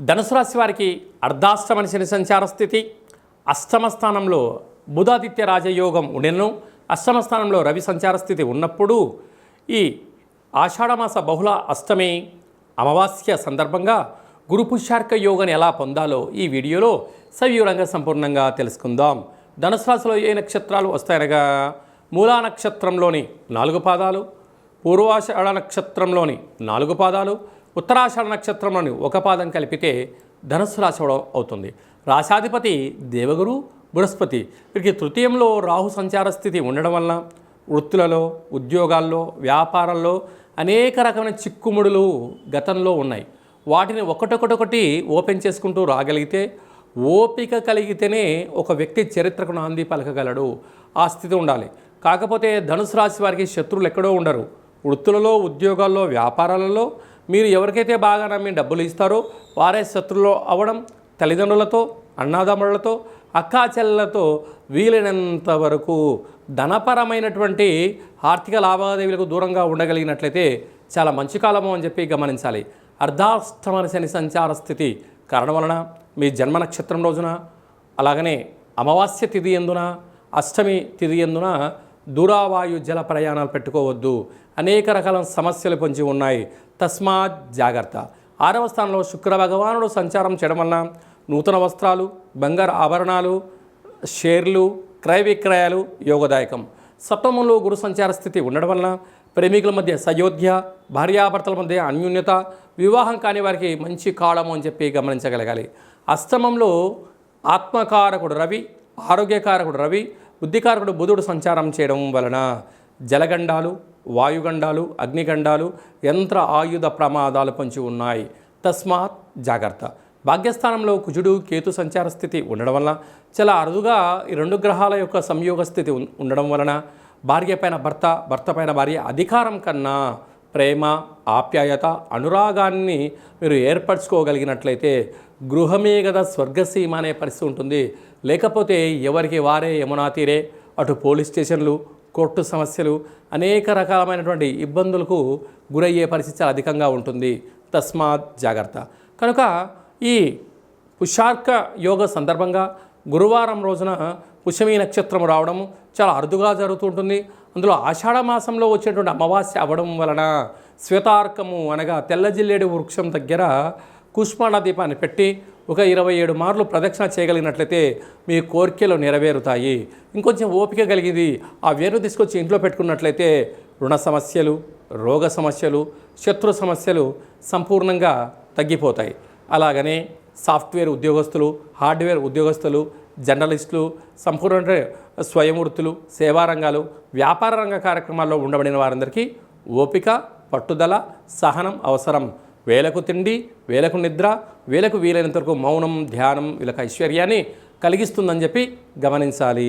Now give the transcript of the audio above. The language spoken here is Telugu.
ధనుసు రాశి వారికి అర్ధాష్టమని శని సంచార స్థితి. అష్టమ స్థానంలో బుధాదిత్య రాజయోగం ఉండెను. అష్టమ స్థానంలో రవి సంచార స్థితి ఉన్నప్పుడు ఈ ఆషాఢమాస బహుళ అష్టమి అమావాస్య సందర్భంగా గురుపుషార్క పుష్యార్క ఎలా పొందాలో ఈ వీడియోలో సవివరంగా సంపూర్ణంగా తెలుసుకుందాం. ధనుసు రాశిలో ఏ నక్షత్రాలు వస్తాయనగా మూలా నక్షత్రంలోని నాలుగు పాదాలు పూర్వాషాఢ నక్షత్రంలోని నాలుగు పాదాలు ఉత్తరాషాఢ నక్షత్రంలోని ఒక పాదం కలిపితే ధనుస్సు రాశి అవుతుంది. రాశాధిపతి దేవగురు బృహస్పతి. వీరికి తృతీయంలో రాహు సంచార స్థితి ఉండడం వలన వృత్తులలో ఉద్యోగాల్లో వ్యాపారాల్లో అనేక రకమైన చిక్కుముడులు గతంలో ఉన్నాయి. వాటిని ఒకటొకటొకటి ఓపెన్ చేసుకుంటూ రాగలిగితే ఓపిక కలిగితేనే ఒక వ్యక్తి చరిత్రకు నాంది పలకగలడు. ఆ స్థితి ఉండాలి. కాకపోతే ధనుసు రాశి వారికి శత్రువులు ఎక్కడో ఉండరు. వృత్తులలో ఉద్యోగాల్లో వ్యాపారాలలో మీరు ఎవరికైతే బాగా నమ్మి డబ్బులు ఇస్తారో వారే శత్రువులు అవ్వడం తల్లిదండ్రులతో అన్నాదమ్ములతో అక్కాచెల్లతో వీలైనంత వరకు ధనపరమైనటువంటి ఆర్థిక లావాదేవీలకు దూరంగా ఉండగలిగినట్లయితే చాలా మంచి కాలము అని చెప్పి గమనించాలి. అర్ధాష్టమ శని సంచార స్థితి కారణం వలన మీ జన్మ నక్షత్రం రోజున అలాగనే అమావాస్య తిథి ఎందున అష్టమి తిథి ఎందున దూరావాయు జల ప్రయాణాలు పెట్టుకోవద్దు. అనేక రకాల సమస్యలు పొంచి ఉన్నాయి. తస్మాత్ జాగ్రత్త. ఆరవ స్థానంలో శుక్ర భగవానుడు సంచారం చేయడం వలన నూతన వస్త్రాలు బంగారు ఆభరణాలు షేర్లు క్రయ విక్రయాలు యోగదాయకం. సప్తమంలో గురు సంచార స్థితి ఉండడం వలన ప్రేమికుల మధ్య సయోధ్య భార్యాభర్తల మధ్య అన్యూన్యత వివాహం కాని వారికి మంచి కాలము అని చెప్పి గమనించగలగాలి. అష్టమంలో ఆత్మకారకుడు రవి ఆరోగ్యకారకుడు రవి బుద్ధికారకుడు బుధుడు సంచారం చేయడం వలన జలగండాలు వాయుగండాలు అగ్నిగండాలు యంత్ర ఆయుధ ప్రమాదాలు పొంచి ఉన్నాయి. తస్మాత్ జాగ్రత్త. భాగ్యస్థానంలో కుజుడు కేతు సంచార స్థితి ఉండడం వలన చాలా అరుదుగా ఈ రెండు గ్రహాల యొక్క సంయోగ స్థితి ఉండడం వలన భార్య పైన భర్త భర్త పైన భార్య అధికారం కన్నా ప్రేమ ఆప్యాయత అనురాగాన్ని మీరు ఏర్పరచుకోగలిగినట్లయితే గృహమే కదా స్వర్గసీమ అనే పరిస్థితి ఉంటుంది. లేకపోతే ఎవరికి వారే యమునా తీరే అటు పోలీస్ స్టేషన్లు కోర్టు సమస్యలు అనేక రకాలమైనటువంటి ఇబ్బందులకు గురయ్యే పరిస్థితి చాలా అధికంగా ఉంటుంది. తస్మాత్ జాగ్రత్త. కనుక ఈ పుషార్క యోగ సందర్భంగా గురువారం రోజున పుషమి నక్షత్రం రావడం చాలా అరుదుగా జరుగుతూ ఉంటుంది. అందులో ఆషాఢ మాసంలో వచ్చేటువంటి అమావాస్య అవ్వడం వలన శ్వేతార్కము అనగా తెల్లజిల్లేడు వృక్షం దగ్గర కుష్మాణ దీపాన్ని పెట్టి ఒక ఇరవై ఏడు మార్లు ప్రదక్షిణ చేయగలిగినట్లయితే మీ కోరికలు నెరవేరుతాయి. ఇంకొంచెం ఓపిక కలిగింది. ఆ వేరు తీసుకొచ్చి ఇంట్లో పెట్టుకున్నట్లయితే రుణ సమస్యలు రోగ సమస్యలు శత్రు సమస్యలు సంపూర్ణంగా తగ్గిపోతాయి. అలాగనే సాఫ్ట్వేర్ ఉద్యోగస్తులు హార్డ్వేర్ ఉద్యోగస్తులు జర్నలిస్టులు సంపూర్ణ స్వయం వృత్తులు వ్యాపార రంగ కార్యక్రమాల్లో ఉండబడిన వారందరికీ ఓపిక పట్టుదల సహనం అవసరం. వేలకు తిండి వేలకు నిద్ర వేలకు వీలైనంత వరకు మౌనం ధ్యానం వీళ్ళకి ఐశ్వర్యాన్ని కలిగిస్తుందని చెప్పి గమనించాలి.